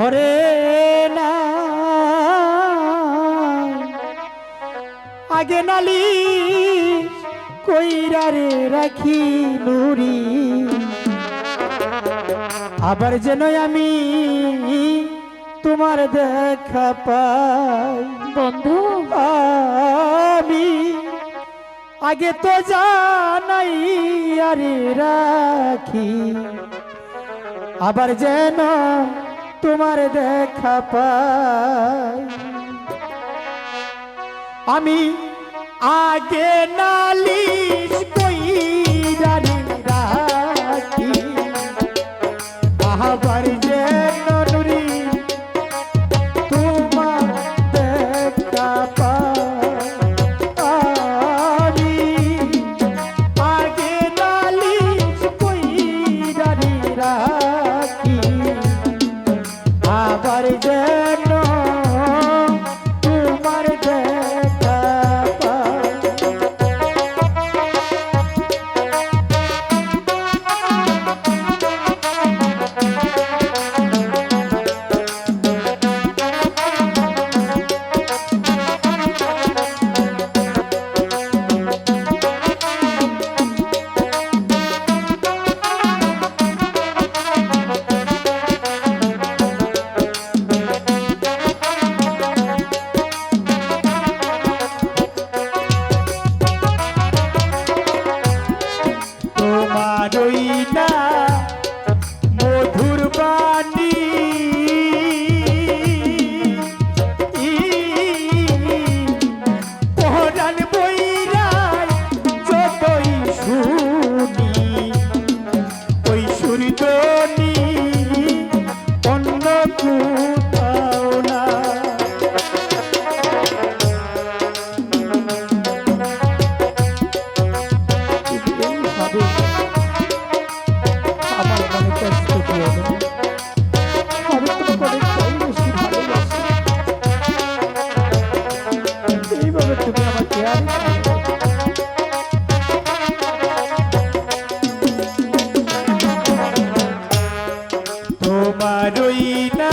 ভরে না। আগে নালি কইরা রে রাখি নুরি। আবার যেন আমি তোমার দেখা পাই। বন্ধু। আমি আগে তো জানাই আরে রাখি। আবার যেন তোমার দেখা পাই। আমি আগে নালিশ তোমারই না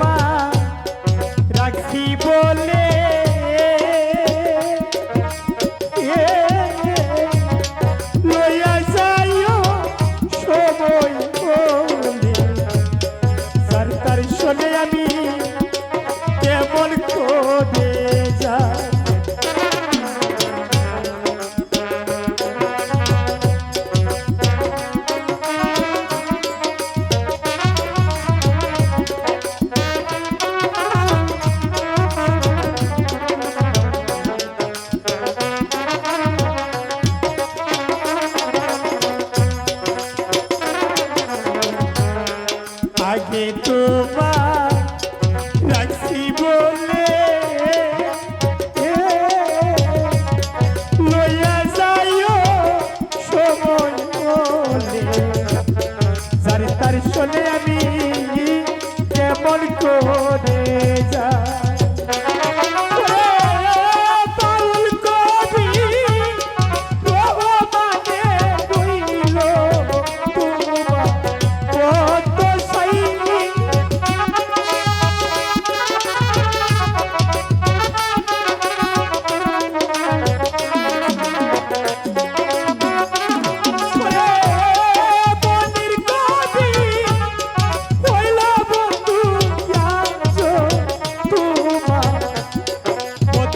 তোমার রাখি বলে